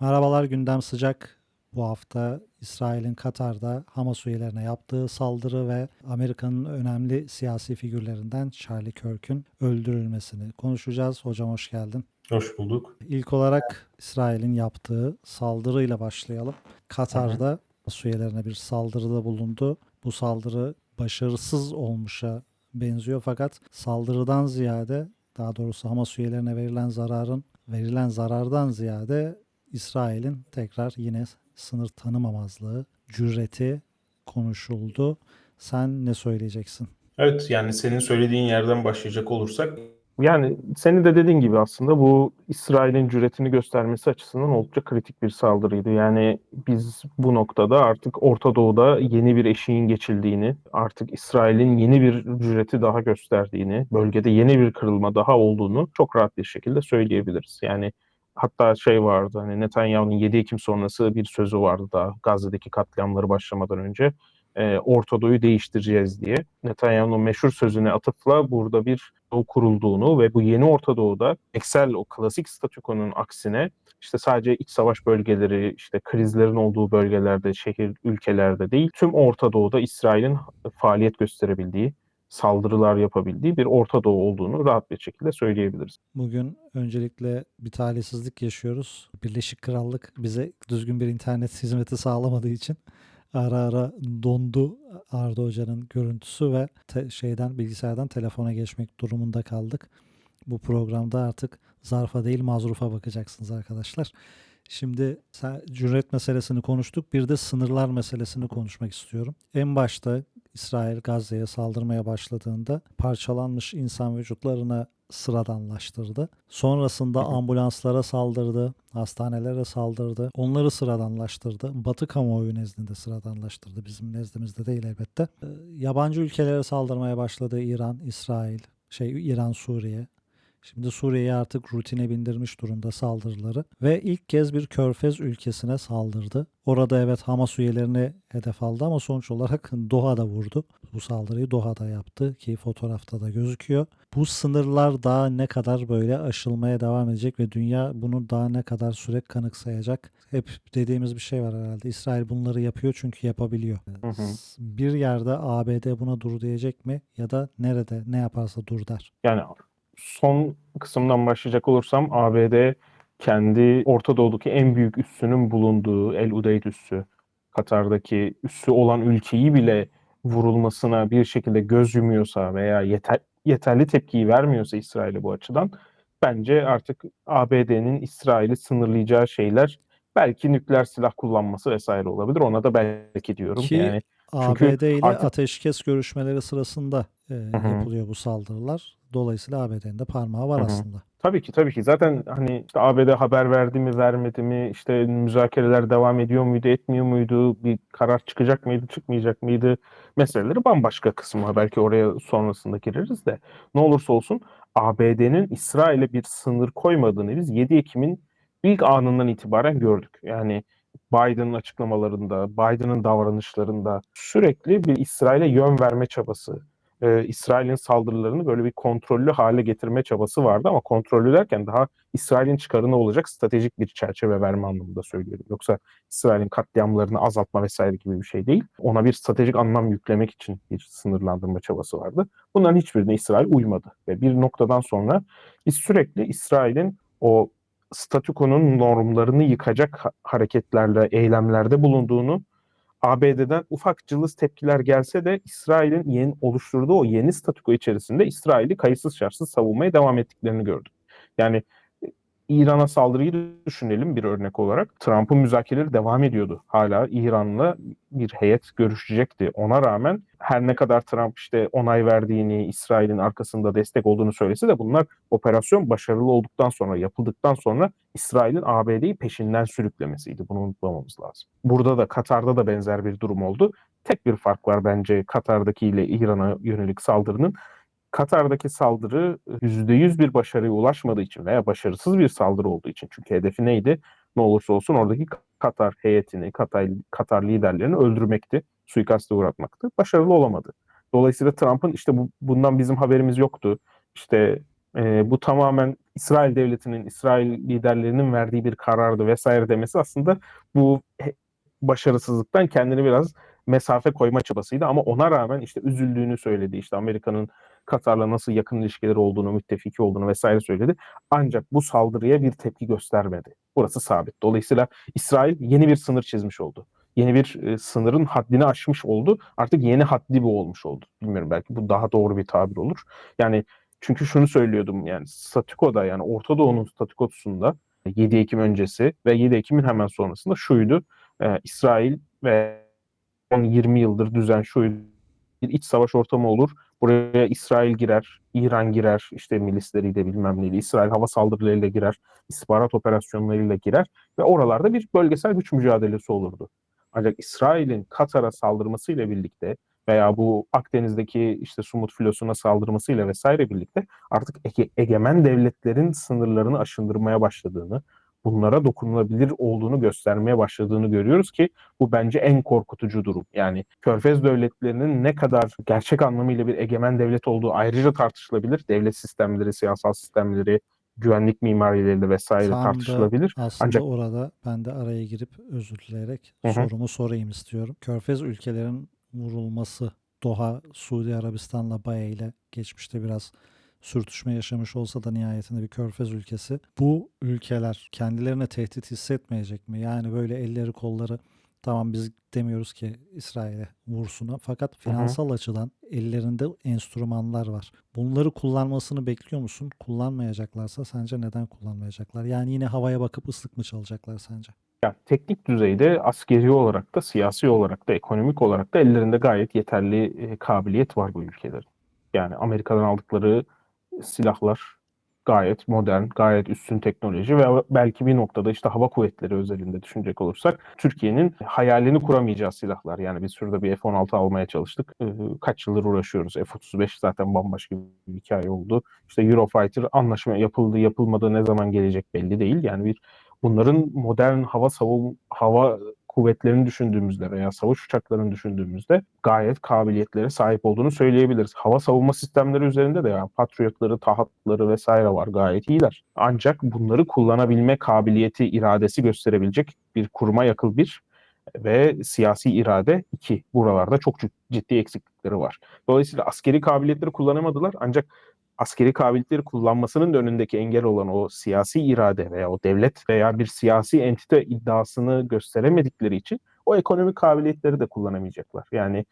Merhabalar gündem sıcak. Bu hafta İsrail'in Katar'da Hamas üyelerine yaptığı saldırı ve Amerika'nın önemli siyasi figürlerinden Charlie Kirk'ün öldürülmesini konuşacağız. Hocam hoş geldin. Hoş bulduk. İlk olarak İsrail'in yaptığı saldırıyla başlayalım. Katar'da Hamas üyelerine bir saldırıda bulundu. Bu saldırı başarısız olmuşa benziyor fakat saldırıdan ziyade daha doğrusu Hamas üyelerine verilen zararın verilen zarardan ziyade İsrail'in tekrar yine sınır tanımamazlığı, cüreti konuşuldu. Sen ne söyleyeceksin? Evet yani senin söylediğin yerden başlayacak olursak Yani senin de dediğin gibi aslında bu İsrail'in cüretini göstermesi açısından oldukça kritik bir saldırıydı. Yani biz bu noktada artık Orta Doğu'da yeni bir eşiğin geçildiğini, artık İsrail'in yeni bir cüreti daha gösterdiğini, bölgede yeni bir kırılma daha olduğunu çok rahat bir şekilde söyleyebiliriz. Yani hatta şey vardı hani Netanyahu'nun 7 Ekim sonrası bir sözü vardı daha Gazze'deki katliamları başlamadan önce e, Orta Doğu'yu değiştireceğiz diye. Netanyahu'nun meşhur sözüne atıfla burada bir doğu kurulduğunu ve bu yeni Orta Doğu'da Excel o klasik statükonun aksine işte sadece iç savaş bölgeleri, işte krizlerin olduğu bölgelerde, şehir, ülkelerde değil, tüm Orta Doğu'da İsrail'in faaliyet gösterebildiği, saldırılar yapabildiği bir Orta Doğu olduğunu rahat bir şekilde söyleyebiliriz. Bugün öncelikle bir talihsizlik yaşıyoruz. Birleşik Krallık bize düzgün bir internet hizmeti sağlamadığı için ara ara dondu Arda Hoca'nın görüntüsü ve te- şeyden bilgisayardan telefona geçmek durumunda kaldık. Bu programda artık zarfa değil mazrufa bakacaksınız arkadaşlar. Şimdi cüret meselesini konuştuk. Bir de sınırlar meselesini konuşmak istiyorum. En başta İsrail Gazze'ye saldırmaya başladığında parçalanmış insan vücutlarına sıradanlaştırdı. Sonrasında ambulanslara saldırdı, hastanelere saldırdı. Onları sıradanlaştırdı. Batı kamuoyu nezdinde sıradanlaştırdı. Bizim nezdimizde değil elbette. Ee, Yabancı ülkelere saldırmaya başladı İran, İsrail, şey İran, Suriye. Şimdi Suriye'yi artık rutine bindirmiş durumda saldırıları ve ilk kez bir körfez ülkesine saldırdı. Orada evet Hamas üyelerini hedef aldı ama sonuç olarak Doha'da vurdu. Bu saldırıyı Doha'da yaptı ki fotoğrafta da gözüküyor. Bu sınırlar daha ne kadar böyle aşılmaya devam edecek ve dünya bunu daha ne kadar süre kanıksayacak? Hep dediğimiz bir şey var herhalde. İsrail bunları yapıyor çünkü yapabiliyor. Hı hı. Bir yerde ABD buna dur diyecek mi ya da nerede ne yaparsa dur der. Yani son kısımdan başlayacak olursam ABD kendi Orta Doğu'daki en büyük üssünün bulunduğu El Udeyd üssü, Katar'daki üssü olan ülkeyi bile vurulmasına bir şekilde göz yumuyorsa veya yeter, yeterli tepkiyi vermiyorsa İsrail'e bu açıdan bence artık ABD'nin İsrail'i sınırlayacağı şeyler belki nükleer silah kullanması vesaire olabilir. Ona da belki diyorum. Ki yani Çünkü ABD ile artık- ateşkes görüşmeleri sırasında e, yapılıyor bu saldırılar. Dolayısıyla ABD'nin de parmağı var Hı hı. aslında. Tabii ki tabii ki. Zaten hani işte ABD haber verdi mi vermedi mi işte müzakereler devam ediyor muydu etmiyor muydu bir karar çıkacak mıydı çıkmayacak mıydı meseleleri bambaşka kısmı. Belki oraya sonrasında gireriz de ne olursa olsun ABD'nin İsrail'e bir sınır koymadığını biz 7 Ekim'in ilk anından itibaren gördük. Yani Biden'ın açıklamalarında, Biden'ın davranışlarında sürekli bir İsrail'e yön verme çabası, e, İsrail'in saldırılarını böyle bir kontrollü hale getirme çabası vardı ama kontrollü derken daha İsrail'in çıkarına olacak stratejik bir çerçeve verme anlamında söylüyorum. Yoksa İsrail'in katliamlarını azaltma vesaire gibi bir şey değil. Ona bir stratejik anlam yüklemek için bir sınırlandırma çabası vardı. Bunların hiçbirine İsrail uymadı ve bir noktadan sonra biz sürekli İsrail'in o statükonun normlarını yıkacak ha- hareketlerle, eylemlerde bulunduğunu ABD'den ufak cılız tepkiler gelse de İsrail'in yeni oluşturduğu o yeni statüko içerisinde İsrail'i kayıtsız şartsız savunmaya devam ettiklerini gördük. Yani İran'a saldırıyı düşünelim bir örnek olarak. Trump'ın müzakereleri devam ediyordu. Hala İran'la bir heyet görüşecekti. Ona rağmen her ne kadar Trump işte onay verdiğini, İsrail'in arkasında destek olduğunu söylese de bunlar operasyon başarılı olduktan sonra, yapıldıktan sonra İsrail'in ABD'yi peşinden sürüklemesiydi. Bunu unutmamamız lazım. Burada da Katar'da da benzer bir durum oldu. Tek bir fark var bence Katar'daki ile İran'a yönelik saldırının. Katar'daki saldırı %100 bir başarıya ulaşmadığı için veya başarısız bir saldırı olduğu için. Çünkü hedefi neydi? Ne olursa olsun oradaki Katar heyetini, Katar, Katar liderlerini öldürmekti, suikaste uğratmaktı. Başarılı olamadı. Dolayısıyla Trump'ın işte bu, bundan bizim haberimiz yoktu. İşte e, bu tamamen İsrail devletinin, İsrail liderlerinin verdiği bir karardı vesaire demesi aslında bu başarısızlıktan kendini biraz mesafe koyma çabasıydı ama ona rağmen işte üzüldüğünü söyledi. İşte Amerika'nın Katar'la nasıl yakın ilişkileri olduğunu, müttefiki olduğunu vesaire söyledi. Ancak bu saldırıya bir tepki göstermedi. Burası sabit. Dolayısıyla İsrail yeni bir sınır çizmiş oldu. Yeni bir e, sınırın haddini aşmış oldu. Artık yeni haddi bu olmuş oldu. Bilmiyorum belki bu daha doğru bir tabir olur. Yani çünkü şunu söylüyordum yani statükoda yani Orta Doğu'nun statükosunda 7 Ekim öncesi ve 7 Ekim'in hemen sonrasında şuydu. e, İsrail ve son 20 yıldır düzen şuydu. Bir iç savaş ortamı olur. Buraya İsrail girer, İran girer, işte milisleriyle bilmem neyle, İsrail hava saldırılarıyla girer, istihbarat operasyonlarıyla girer ve oralarda bir bölgesel güç mücadelesi olurdu. Ancak İsrail'in Katar'a saldırmasıyla birlikte veya bu Akdeniz'deki işte Sumut filosuna saldırmasıyla vesaire birlikte artık ege- egemen devletlerin sınırlarını aşındırmaya başladığını, bunlara dokunulabilir olduğunu göstermeye başladığını görüyoruz ki bu bence en korkutucu durum. Yani Körfez devletlerinin ne kadar gerçek anlamıyla bir egemen devlet olduğu ayrıca tartışılabilir. Devlet sistemleri, siyasal sistemleri, güvenlik mimarileri vesaire Tam da tartışılabilir. aslında Ancak- orada ben de araya girip özür dileyerek Hı hı. sorumu sorayım istiyorum. Körfez ülkelerin vurulması Doha, Suudi Arabistan'la Baye ile geçmişte biraz sürtüşme yaşamış olsa da nihayetinde bir körfez ülkesi. Bu ülkeler kendilerine tehdit hissetmeyecek mi? Yani böyle elleri kolları tamam biz demiyoruz ki İsrail'e vursuna fakat finansal açıdan ellerinde enstrümanlar var. Bunları kullanmasını bekliyor musun? Kullanmayacaklarsa sence neden kullanmayacaklar? Yani yine havaya bakıp ıslık mı çalacaklar sence? Ya, teknik düzeyde askeri olarak da siyasi olarak da ekonomik olarak da ellerinde gayet yeterli e, kabiliyet var bu ülkelerin. Yani Amerika'dan aldıkları silahlar gayet modern, gayet üstün teknoloji ve belki bir noktada işte hava kuvvetleri özelinde düşünecek olursak Türkiye'nin hayalini kuramayacağı silahlar. Yani biz şurada bir F-16 almaya çalıştık. Ee, kaç yıldır uğraşıyoruz. F-35 zaten bambaşka bir hikaye oldu. İşte Eurofighter anlaşma yapıldı, yapılmadı, ne zaman gelecek belli değil. Yani bir bunların modern hava savun hava kuvvetlerini düşündüğümüzde veya savaş uçaklarını düşündüğümüzde gayet kabiliyetlere sahip olduğunu söyleyebiliriz. Hava savunma sistemleri üzerinde de yani Patriotları, Tahatları vesaire var gayet iyiler. Ancak bunları kullanabilme kabiliyeti, iradesi gösterebilecek bir kuruma yakıl bir ve siyasi irade iki. Buralarda çok ciddi eksiklikleri var. Dolayısıyla askeri kabiliyetleri kullanamadılar ancak askeri kabiliyetleri kullanmasının da önündeki engel olan o siyasi irade veya o devlet veya bir siyasi entite iddiasını gösteremedikleri için o ekonomik kabiliyetleri de kullanamayacaklar. Yani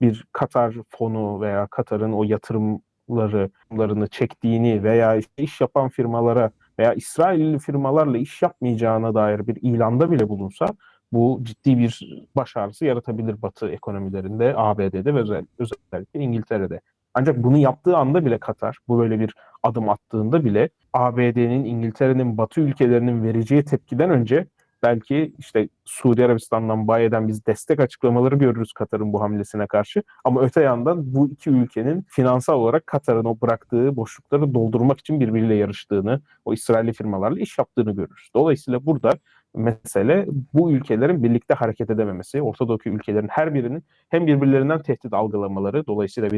bir Katar fonu veya Katar'ın o yatırımlarını çektiğini veya işte iş yapan firmalara veya İsrailli firmalarla iş yapmayacağına dair bir ilanda bile bulunsa bu ciddi bir başarısı yaratabilir Batı ekonomilerinde, ABD'de ve özel, özellikle İngiltere'de. Ancak bunu yaptığı anda bile Katar, bu böyle bir adım attığında bile ABD'nin, İngiltere'nin, Batı ülkelerinin vereceği tepkiden önce belki işte Suudi Arabistan'dan, Baye'den biz destek açıklamaları görürüz Katar'ın bu hamlesine karşı. Ama öte yandan bu iki ülkenin finansal olarak Katar'ın o bıraktığı boşlukları doldurmak için birbiriyle yarıştığını, o İsrailli firmalarla iş yaptığını görürüz. Dolayısıyla burada mesele bu ülkelerin birlikte hareket edememesi, Orta Doğu ülkelerin her birinin hem birbirlerinden tehdit algılamaları, dolayısıyla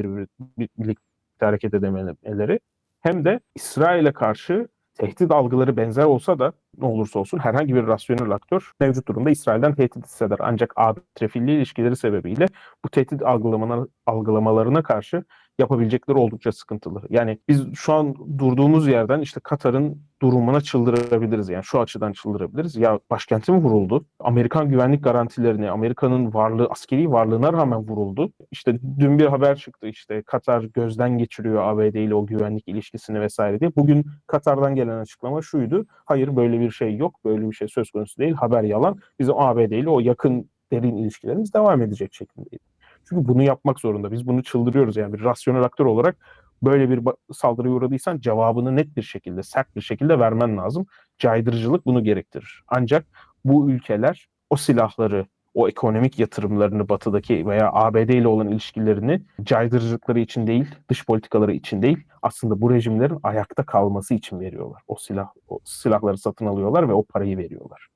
birlikte hareket edememeleri hem de İsrail'e karşı tehdit algıları benzer olsa da ne olursa olsun herhangi bir rasyonel aktör mevcut durumda İsrail'den tehdit hisseder. Ancak AB trefilli ilişkileri sebebiyle bu tehdit algılamalar, algılamalarına karşı yapabilecekleri oldukça sıkıntılı. Yani biz şu an durduğumuz yerden işte Katar'ın durumuna çıldırabiliriz. Yani şu açıdan çıldırabiliriz. Ya başkenti mi vuruldu? Amerikan güvenlik garantilerini, Amerika'nın varlığı, askeri varlığına rağmen vuruldu. İşte dün bir haber çıktı işte Katar gözden geçiriyor ABD ile o güvenlik ilişkisini vesaire diye. Bugün Katar'dan gelen açıklama şuydu. Hayır böyle bir şey yok, böyle bir şey söz konusu değil, haber yalan. Bizim ABD ile o yakın derin ilişkilerimiz devam edecek şeklindeydi. Çünkü bunu yapmak zorunda. Biz bunu çıldırıyoruz yani bir rasyonel aktör olarak böyle bir saldırıya uğradıysan cevabını net bir şekilde, sert bir şekilde vermen lazım. Caydırıcılık bunu gerektirir. Ancak bu ülkeler o silahları, o ekonomik yatırımlarını batıdaki veya ABD ile olan ilişkilerini caydırıcılıkları için değil, dış politikaları için değil, aslında bu rejimlerin ayakta kalması için veriyorlar. O silah, o silahları satın alıyorlar ve o parayı veriyorlar.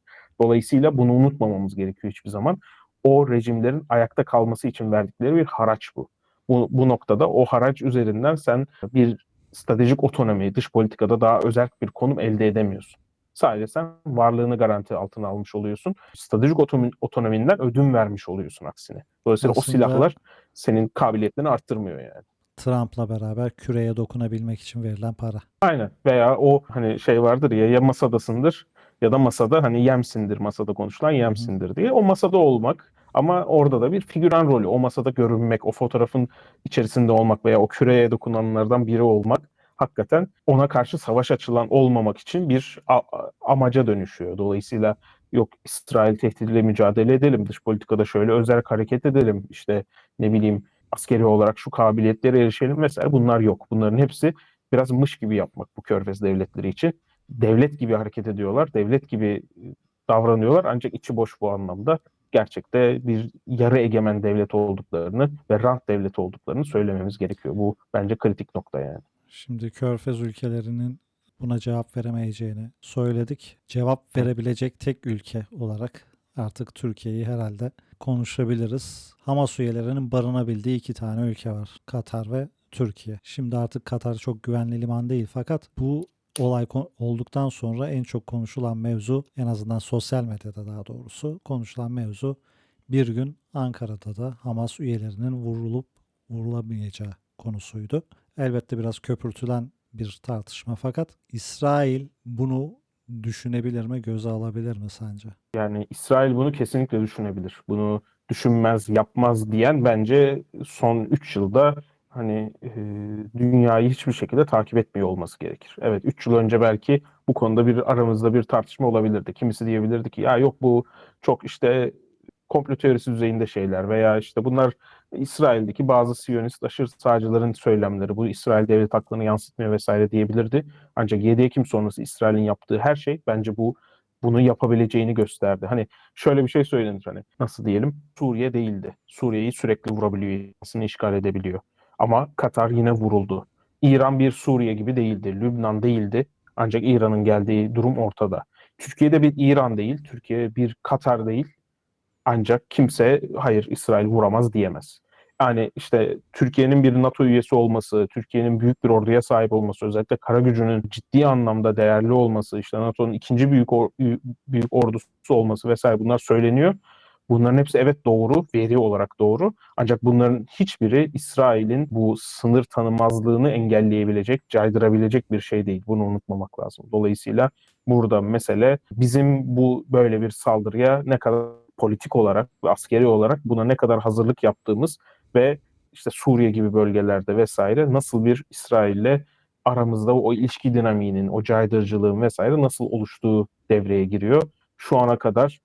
Dolayısıyla bunu unutmamamız gerekiyor hiçbir zaman. O rejimlerin ayakta kalması için verdikleri bir haraç bu. Bu, bu noktada o haraç üzerinden sen bir stratejik otonomi, dış politikada daha özel bir konum elde edemiyorsun. Sadece sen varlığını garanti altına almış oluyorsun. Stratejik otonomi, otonominden ödün vermiş oluyorsun aksine. Dolayısıyla Aslında- o silahlar senin kabiliyetlerini arttırmıyor yani. Trump'la beraber küreye dokunabilmek için verilen para. Aynen. Veya o hani şey vardır ya ya masadasındır ya da masada hani yemsindir masada konuşulan yemsindir diye. O masada olmak ama orada da bir figüran rolü. O masada görünmek, o fotoğrafın içerisinde olmak veya o küreye dokunanlardan biri olmak hakikaten ona karşı savaş açılan olmamak için bir amaca dönüşüyor. Dolayısıyla yok İsrail tehdidiyle mücadele edelim, dış politikada şöyle özel hareket edelim, işte ne bileyim askeri olarak şu kabiliyetlere erişelim vesaire bunlar yok. Bunların hepsi biraz mış gibi yapmak bu körfez devletleri için. Devlet gibi hareket ediyorlar, devlet gibi davranıyorlar ancak içi boş bu anlamda. Gerçekte bir yarı egemen devlet olduklarını ve rant devleti olduklarını söylememiz gerekiyor. Bu bence kritik nokta yani. Şimdi Körfez ülkelerinin buna cevap veremeyeceğini söyledik. Cevap verebilecek tek ülke olarak artık Türkiye'yi herhalde konuşabiliriz. Hamas üyelerinin barınabildiği iki tane ülke var. Katar ve Türkiye. Şimdi artık Katar çok güvenli liman değil fakat bu olay olduktan sonra en çok konuşulan mevzu en azından sosyal medyada daha doğrusu konuşulan mevzu bir gün Ankara'da da Hamas üyelerinin vurulup vurulamayacağı konusuydu. Elbette biraz köpürtülen bir tartışma fakat İsrail bunu düşünebilir mi, göze alabilir mi sence? Yani İsrail bunu kesinlikle düşünebilir. Bunu düşünmez, yapmaz diyen bence son 3 yılda hani e, dünyayı hiçbir şekilde takip etmiyor olması gerekir. Evet 3 yıl önce belki bu konuda bir aramızda bir tartışma olabilirdi. Kimisi diyebilirdi ki ya yok bu çok işte komplo teorisi düzeyinde şeyler veya işte bunlar İsrail'deki bazı Siyonist aşırı sağcıların söylemleri. Bu İsrail devlet aklını yansıtmıyor vesaire diyebilirdi. Ancak 7 Ekim sonrası İsrail'in yaptığı her şey bence bu bunu yapabileceğini gösterdi. Hani şöyle bir şey söylenir hani nasıl diyelim Suriye değildi. Suriye'yi sürekli vurabiliyor, işgal edebiliyor. Ama Katar yine vuruldu. İran bir Suriye gibi değildi. Lübnan değildi. Ancak İran'ın geldiği durum ortada. Türkiye'de bir İran değil, Türkiye bir Katar değil. Ancak kimse hayır İsrail vuramaz diyemez. Yani işte Türkiye'nin bir NATO üyesi olması, Türkiye'nin büyük bir orduya sahip olması, özellikle kara gücünün ciddi anlamda değerli olması, işte NATO'nun ikinci büyük or- büyük ordusu olması vesaire bunlar söyleniyor. Bunların hepsi evet doğru, veri olarak doğru. Ancak bunların hiçbiri İsrail'in bu sınır tanımazlığını engelleyebilecek, caydırabilecek bir şey değil. Bunu unutmamak lazım. Dolayısıyla burada mesele bizim bu böyle bir saldırıya ne kadar politik olarak ve askeri olarak buna ne kadar hazırlık yaptığımız ve işte Suriye gibi bölgelerde vesaire nasıl bir İsrail'le aramızda o ilişki dinamiğinin, o caydırıcılığın vesaire nasıl oluştuğu devreye giriyor. Şu ana kadar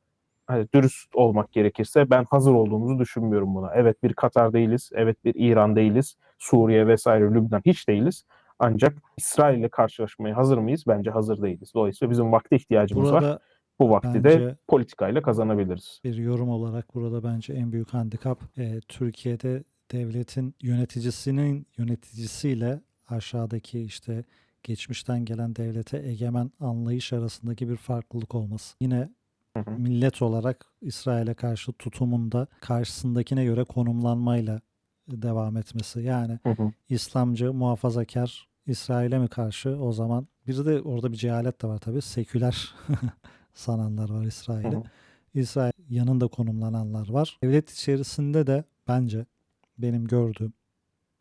hani dürüst olmak gerekirse ben hazır olduğumuzu düşünmüyorum buna. Evet bir Katar değiliz, evet bir İran değiliz, Suriye vesaire Lübnan hiç değiliz. Ancak İsrail ile karşılaşmaya hazır mıyız? Bence hazır değiliz. Dolayısıyla bizim vakte ihtiyacımız var. Burada Bu vakti de politikayla kazanabiliriz. bir yorum olarak burada bence en büyük handikap e, Türkiye'de devletin yöneticisinin yöneticisiyle aşağıdaki işte geçmişten gelen devlete egemen anlayış arasındaki bir farklılık olması. Yine Hı hı. millet olarak İsrail'e karşı tutumunda karşısındakine göre konumlanmayla devam etmesi. Yani Hı hı. İslamcı, muhafazakar İsrail'e mi karşı o zaman bir de orada bir cehalet de var tabii. Seküler sananlar var hı. İsrail yanında konumlananlar var. Devlet içerisinde de bence benim gördüğüm,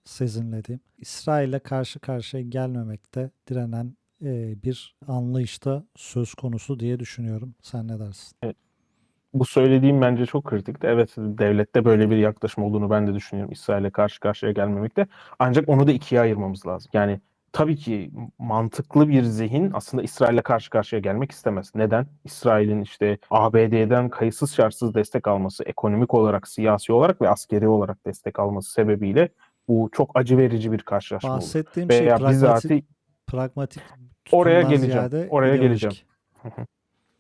sezinlediğim İsrail'e karşı karşıya gelmemekte direnen e, bir anlayışta söz konusu diye düşünüyorum. Sen ne dersin? Bu söylediğim bence çok kritikti. Evet devlette böyle bir yaklaşım olduğunu ben de düşünüyorum. İsrail'e karşı karşıya gelmemekte. Ancak onu da ikiye ayırmamız lazım. Yani tabii ki mantıklı bir zihin aslında İsrail'le karşı karşıya gelmek istemez. Neden? İsrail'in işte ABD'den kayıtsız şartsız destek alması, ekonomik olarak, siyasi olarak ve askeri olarak destek alması sebebiyle bu çok acı verici bir karşılaşma olur. Bahsettiğim şey Veya pragmatik, bizatihi pragmatik Oraya geleceğim, oraya ideolojik. geleceğim.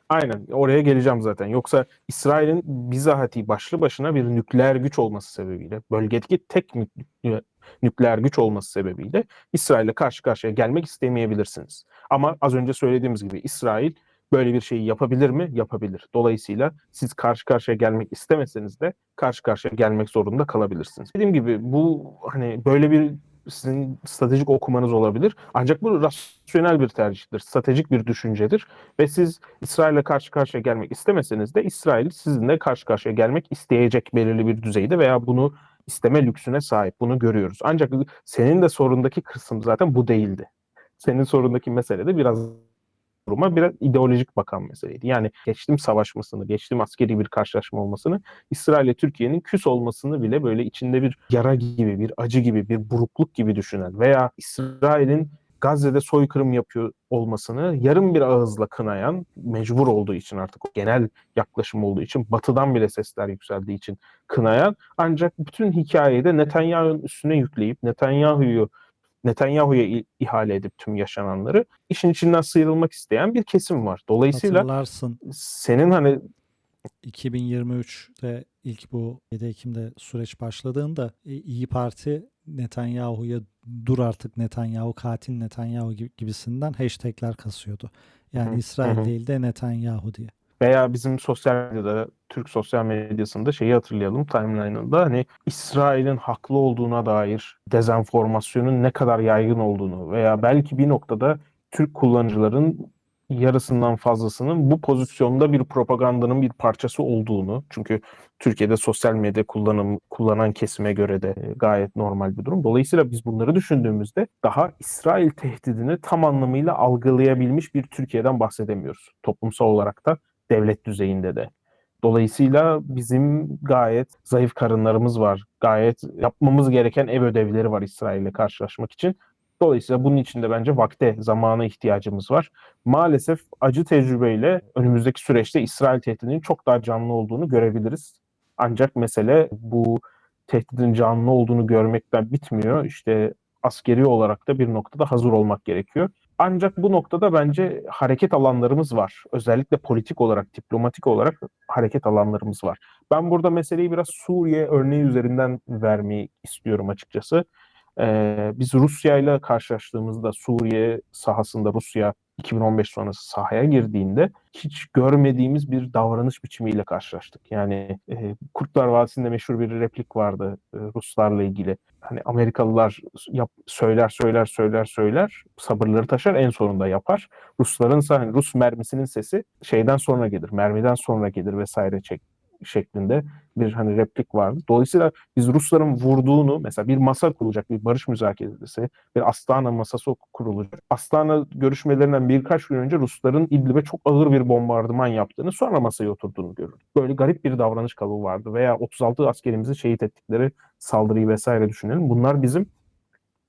Aynen oraya geleceğim zaten. Yoksa İsrail'in bizatihi başlı başına bir nükleer güç olması sebebiyle, bölgedeki tek nük- nü- nükleer güç olması sebebiyle İsrail'le karşı karşıya gelmek istemeyebilirsiniz. Ama az önce söylediğimiz gibi İsrail böyle bir şeyi yapabilir mi? Yapabilir. Dolayısıyla siz karşı karşıya gelmek istemeseniz de karşı karşıya gelmek zorunda kalabilirsiniz. Dediğim gibi bu hani böyle bir sizin stratejik okumanız olabilir. Ancak bu rasyonel bir tercihtir, stratejik bir düşüncedir ve siz İsrail'le karşı karşıya gelmek istemeseniz de İsrail sizinle karşı karşıya gelmek isteyecek belirli bir düzeyde veya bunu isteme lüksüne sahip. Bunu görüyoruz. Ancak senin de sorundaki kısım zaten bu değildi. Senin sorundaki mesele de biraz duruma biraz ideolojik bakan meseleydi. Yani geçtim savaşmasını, geçtim askeri bir karşılaşma olmasını, İsrail ile Türkiye'nin küs olmasını bile böyle içinde bir yara gibi, bir acı gibi, bir burukluk gibi düşünen veya İsrail'in Gazze'de soykırım yapıyor olmasını yarım bir ağızla kınayan, mecbur olduğu için artık genel yaklaşım olduğu için, batıdan bile sesler yükseldiği için kınayan, ancak bütün hikayeyi de Netanyahu'nun üstüne yükleyip Netanyahu'yu Netanyahu'ya ihale edip tüm yaşananları işin içinden sıyrılmak isteyen bir kesim var. Dolayısıyla Hatırlarsın senin hani 2023'te ilk bu 7 Ekim'de süreç başladığında e, İyi Parti Netanyahu'ya dur artık Netanyahu katil Netanyahu gibi- gibisinden hashtagler kasıyordu. Yani Hı İsrail hı. değil de Netanyahu diye. Veya bizim sosyal medyada, Türk sosyal medyasında şeyi hatırlayalım timeline'ında hani İsrail'in haklı olduğuna dair dezenformasyonun ne kadar yaygın olduğunu veya belki bir noktada Türk kullanıcıların yarısından fazlasının bu pozisyonda bir propagandanın bir parçası olduğunu çünkü Türkiye'de sosyal medya kullanım kullanan kesime göre de e, gayet normal bir durum. Dolayısıyla biz bunları düşündüğümüzde daha İsrail tehdidini tam anlamıyla algılayabilmiş bir Türkiye'den bahsedemiyoruz. Toplumsal olarak da devlet düzeyinde de. Dolayısıyla bizim gayet zayıf karınlarımız var. Gayet yapmamız gereken ev ödevleri var İsrail'le karşılaşmak için. Dolayısıyla bunun için de bence vakte, zamana ihtiyacımız var. Maalesef acı tecrübeyle önümüzdeki süreçte İsrail tehdidinin çok daha canlı olduğunu görebiliriz. Ancak mesele bu tehdidin canlı olduğunu görmekten bitmiyor. İşte askeri olarak da bir noktada hazır olmak gerekiyor. Ancak bu noktada bence hareket alanlarımız var. Özellikle politik olarak, diplomatik olarak hareket alanlarımız var. Ben burada meseleyi biraz Suriye örneği üzerinden vermeyi istiyorum açıkçası. Ee, biz Rusya ile karşılaştığımızda Suriye sahasında Rusya 2015 sonrası sahaya girdiğinde hiç görmediğimiz bir davranış biçimiyle karşılaştık. Yani e, Kurtlar Vadisi'nde meşhur bir replik vardı e, Ruslarla ilgili. Hani Amerikalılar yap, söyler söyler söyler söyler sabırları taşar en sonunda yapar. Rusların hani Rus mermisinin sesi şeyden sonra gelir, mermiden sonra gelir vesaire çek şeklinde bir hani replik vardı. Dolayısıyla biz Rusların vurduğunu mesela bir masa kurulacak, bir barış müzakeresi, bir Astana masası kurulacak. Astana görüşmelerinden birkaç gün önce Rusların İdlib'e çok ağır bir bombardıman yaptığını, sonra masaya oturduğunu görürdük. Böyle garip bir davranış kalıbı vardı veya 36 askerimizi şehit ettikleri saldırıyı vesaire düşünelim. Bunlar bizim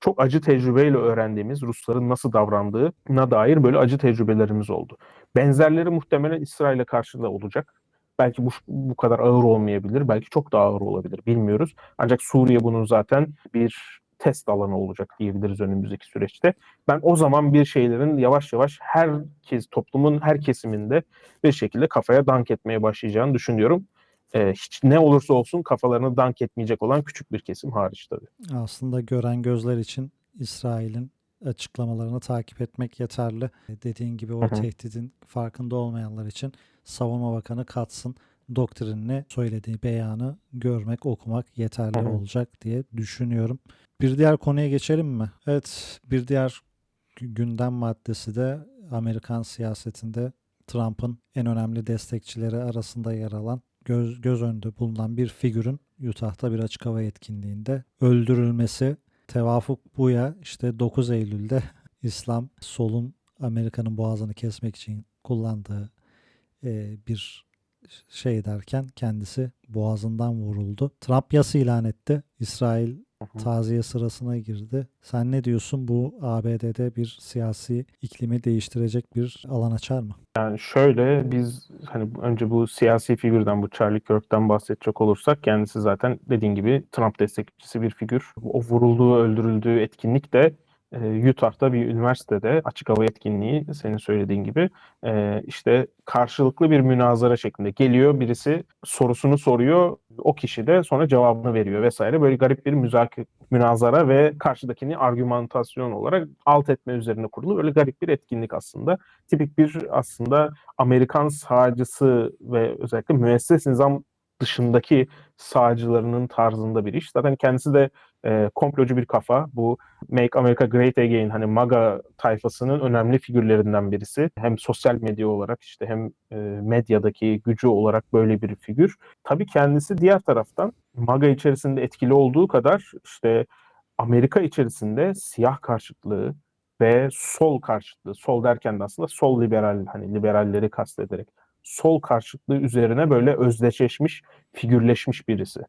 çok acı tecrübeyle öğrendiğimiz Rusların nasıl davrandığına dair böyle acı tecrübelerimiz oldu. Benzerleri muhtemelen İsrail'e karşı da olacak. Belki bu, bu kadar ağır olmayabilir, belki çok daha ağır olabilir bilmiyoruz. Ancak Suriye bunun zaten bir test alanı olacak diyebiliriz önümüzdeki süreçte. Ben o zaman bir şeylerin yavaş yavaş herkes toplumun her kesiminde bir şekilde kafaya dank etmeye başlayacağını düşünüyorum. Ee, hiç ne olursa olsun kafalarını dank etmeyecek olan küçük bir kesim hariç tabii. Aslında gören gözler için İsrail'in açıklamalarını takip etmek yeterli. Dediğin gibi o tehdidin farkında olmayanlar için Savunma Bakanı katsın doktrinini söylediği beyanı görmek, okumak yeterli olacak diye düşünüyorum. Bir diğer konuya geçelim mi? Evet, bir diğer gü- gündem maddesi de Amerikan siyasetinde Trump'ın en önemli destekçileri arasında yer alan göz, göz önünde bulunan bir figürün Utah'ta bir açık hava etkinliğinde öldürülmesi. Tevafuk buya işte 9 Eylül'de İslam solun Amerika'nın boğazını kesmek için kullandığı e, bir şey derken kendisi boğazından vuruldu. Trump yası ilan etti. İsrail hı. taziye sırasına girdi. Sen ne diyorsun bu ABD'de bir siyasi iklimi değiştirecek bir alan açar mı? Yani şöyle biz hani önce bu siyasi figürden bu Charlie Kirk'ten bahsedecek olursak kendisi zaten dediğin gibi Trump destekçisi bir figür. O vurulduğu, öldürüldüğü etkinlik de e, bir üniversitede açık hava etkinliği senin söylediğin gibi e, işte karşılıklı bir münazara şeklinde geliyor birisi sorusunu soruyor o kişi de sonra cevabını veriyor vesaire böyle garip bir müzakere münazara ve karşıdakini argümantasyon olarak alt etme üzerine kurulu böyle garip bir etkinlik aslında tipik bir aslında Amerikan sağcısı ve özellikle müesses nizam dışındaki sağcılarının tarzında bir iş. Zaten kendisi de e, komplocu bir kafa. Bu Make America Great Again hani MAGA tayfasının önemli figürlerinden birisi. Hem sosyal medya olarak işte hem e, medyadaki gücü olarak böyle bir figür. Tabii kendisi diğer taraftan MAGA içerisinde etkili olduğu kadar işte Amerika içerisinde siyah karşıtlığı ve sol karşıtlığı, sol derken de aslında sol liberal hani liberalleri kastederek sol karşıtlığı üzerine böyle özdeşleşmiş, figürleşmiş birisi.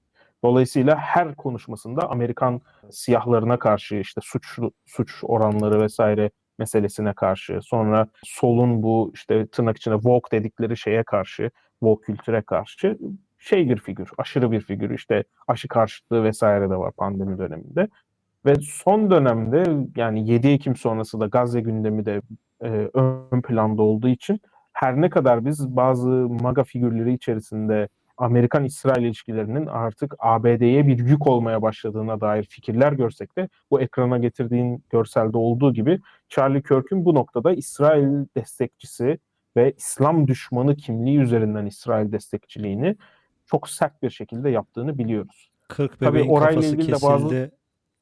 Dolayısıyla her konuşmasında Amerikan siyahlarına karşı işte suç suç oranları vesaire meselesine karşı, sonra solun bu işte tırnak içinde woke dedikleri şeye karşı, woke kültüre karşı şey bir figür, aşırı bir figür. İşte aşı karşıtlığı vesaire de var pandemi döneminde. Ve son dönemde yani 7 Ekim sonrası da Gazze gündemi de e, ön planda olduğu için her ne kadar biz bazı MAGA figürleri içerisinde Amerikan-İsrail ilişkilerinin artık ABD'ye bir yük olmaya başladığına dair fikirler görsek de bu ekrana getirdiğin görselde olduğu gibi Charlie Kirk'ün bu noktada İsrail destekçisi ve İslam düşmanı kimliği üzerinden İsrail destekçiliğini çok sert bir şekilde yaptığını biliyoruz. 40 Tabii bebeğin orayla kafası ilgili de kesildi bazı-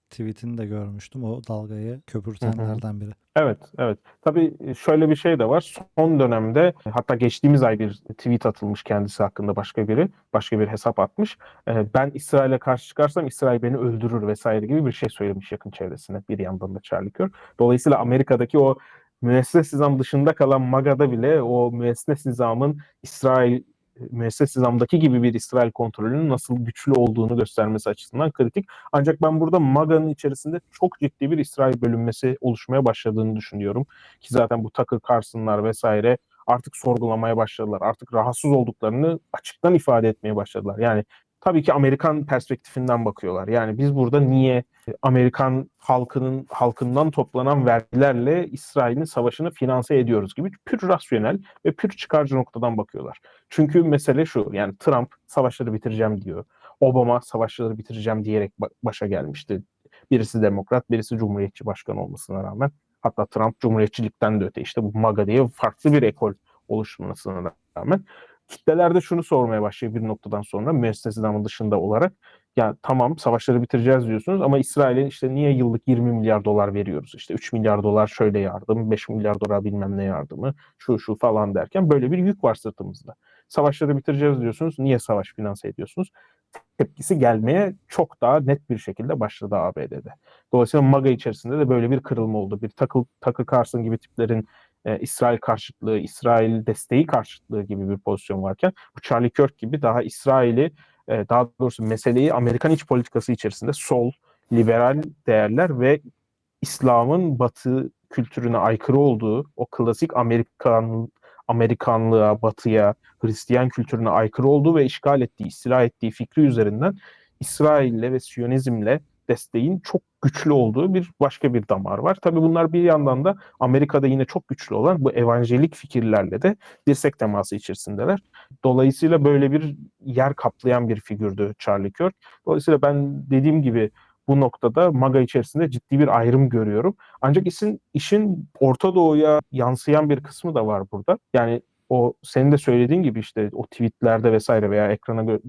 tweetini de görmüştüm. O dalgayı köpürtenlerden biri. Evet, evet. Tabii şöyle bir şey de var. Son dönemde hatta geçtiğimiz ay bir tweet atılmış kendisi hakkında başka biri, başka bir hesap atmış. Ee, Ben İsrail'e karşı çıkarsam İsrail beni öldürür vesaire gibi bir şey söylemiş yakın çevresine bir yandan da Charlie Kirk. Dolayısıyla Amerika'daki o müesses nizam dışında kalan MAGA'da bile o müesses nizamın İsrail müesses nizamdaki gibi bir İsrail kontrolünün nasıl güçlü olduğunu göstermesi açısından kritik. Ancak ben burada MAGA'nın içerisinde çok ciddi bir İsrail bölünmesi oluşmaya başladığını düşünüyorum. Ki zaten bu Tucker Carlson'lar vesaire artık sorgulamaya başladılar. Artık rahatsız olduklarını açıktan ifade etmeye başladılar. Yani tabii ki Amerikan perspektifinden bakıyorlar. Yani biz burada niye Amerikan halkının halkından toplanan vergilerle İsrail'in savaşını finanse ediyoruz gibi pür rasyonel ve pür çıkarcı noktadan bakıyorlar. Çünkü mesele şu yani Trump savaşları bitireceğim diyor. Obama savaşları bitireceğim diyerek ba- başa gelmişti. Birisi demokrat, birisi cumhuriyetçi başkan olmasına rağmen. Hatta Trump cumhuriyetçilikten de öte işte bu MAGA diye farklı bir ekol oluşmasına rağmen. Kitleler de şunu sormaya başlıyor bir noktadan sonra müesses nizamı dışında olarak. Ya tamam savaşları bitireceğiz diyorsunuz ama İsrail'e işte niye yıllık 20 milyar dolar veriyoruz? İşte 3 milyar dolar şöyle yardım, 5 milyar dolar bilmem ne yardımı, şu şu falan derken böyle bir yük var sırtımızda. Savaşları bitireceğiz diyorsunuz. Niye savaş finanse ediyorsunuz? Tepkisi gelmeye çok daha net bir şekilde başladı ABD'de. Dolayısıyla MAGA içerisinde de böyle bir kırılma oldu. Bir Tucker, Tucker Carlson gibi tiplerin e, İsrail karşıtlığı, İsrail desteği karşıtlığı gibi bir pozisyon varken bu Charlie Kirk gibi daha İsrail'i e, daha doğrusu meseleyi Amerikan iç politikası içerisinde sol, liberal değerler ve İslam'ın batı kültürüne aykırı olduğu o klasik Amerikan Amerikanlığa, batıya, Hristiyan kültürüne aykırı olduğu ve işgal ettiği, istila ettiği fikri üzerinden İsrail'le ve Siyonizm'le desteğin çok güçlü olduğu bir başka bir damar var. Tabii bunlar bir yandan da Amerika'da yine çok güçlü olan bu evanjelik fikirlerle de dirsek teması içerisindeler. Dolayısıyla böyle bir yer kaplayan bir figürdü Charlie Kirk. Dolayısıyla ben dediğim gibi bu noktada MAGA içerisinde ciddi bir ayrım görüyorum. Ancak işin, işin Orta Doğu'ya yansıyan bir kısmı da var burada. Yani o senin de söylediğin gibi işte o tweetlerde vesaire veya ekrana gö-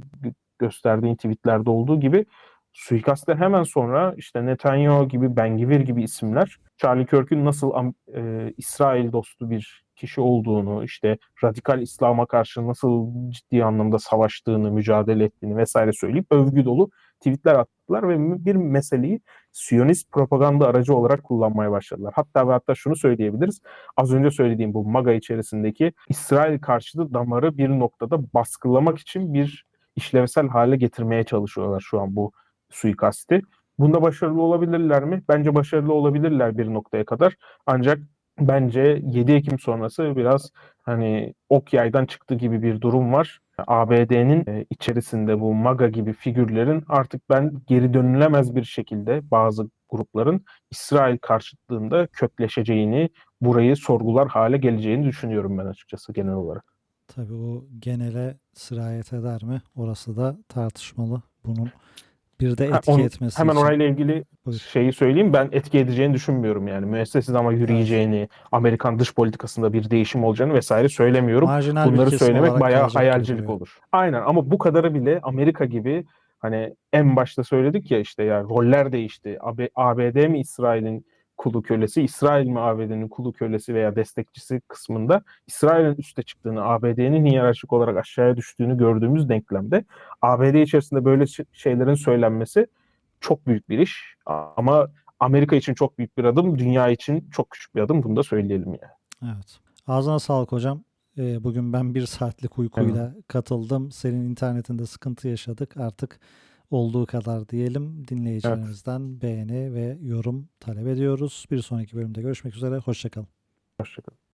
gösterdiğin tweetlerde olduğu gibi suikastten hemen sonra işte Netanyahu gibi Ben Gvir gibi isimler Charlie Kirk'ün nasıl e, İsrail dostu bir kişi olduğunu, işte radikal İslam'a karşı nasıl ciddi anlamda savaştığını, mücadele ettiğini vesaire söyleyip övgü dolu tweetler attılar ve bir meseleyi Siyonist propaganda aracı olarak kullanmaya başladılar. Hatta ve hatta şunu söyleyebiliriz. Az önce söylediğim bu MAGA içerisindeki İsrail karşıtı damarı bir noktada baskılamak için bir işlevsel hale getirmeye çalışıyorlar şu an bu suikasti. Bunda başarılı olabilirler mi? Bence başarılı olabilirler bir noktaya kadar. Ancak bence 7 Ekim sonrası biraz hani ok yaydan çıktı gibi bir durum var. ABD'nin e, içerisinde bu MAGA gibi figürlerin artık ben geri dönülemez bir şekilde bazı grupların İsrail karşıtlığında kökleşeceğini, burayı sorgular hale geleceğini düşünüyorum ben açıkçası genel olarak. Tabii o genele sirayet eder mi? Orası da tartışmalı. Bunun bir de Ha, etki onu- etmesi Hemen için. orayla ilgili Buyur. şeyi söyleyeyim. Ben etki edeceğini düşünmüyorum yani. Müessesiz ama yürüyeceğini, Amerikan dış politikasında bir değişim olacağını vesaire söylemiyorum. Marjinal Bunları söylemek bayağı gibi hayalcilik duruyor. olur. Aynen ama bu kadarı bile Amerika gibi Hani en başta söyledik ya işte ya roller değişti. AB, ABD mi İsrail'in kulu kölesi, İsrail mi ABD'nin kulu kölesi veya destekçisi kısmında İsrail'in üste çıktığını, ABD'nin hiyerarşik olarak aşağıya düştüğünü gördüğümüz denklemde ABD içerisinde böyle şeylerin söylenmesi çok büyük bir iş. Ama Amerika için çok büyük bir adım, dünya için çok küçük bir adım. Bunu da söyleyelim yani. Evet. Ağzına sağlık hocam. Ee, bugün ben bir saatlik uykuyla katıldım. Senin internetinde sıkıntı yaşadık. Artık olduğu kadar diyelim. Dinleyicilerimizden beğeni ve yorum talep ediyoruz. Bir sonraki bölümde görüşmek üzere. Hoşçakalın. Hoşçakalın.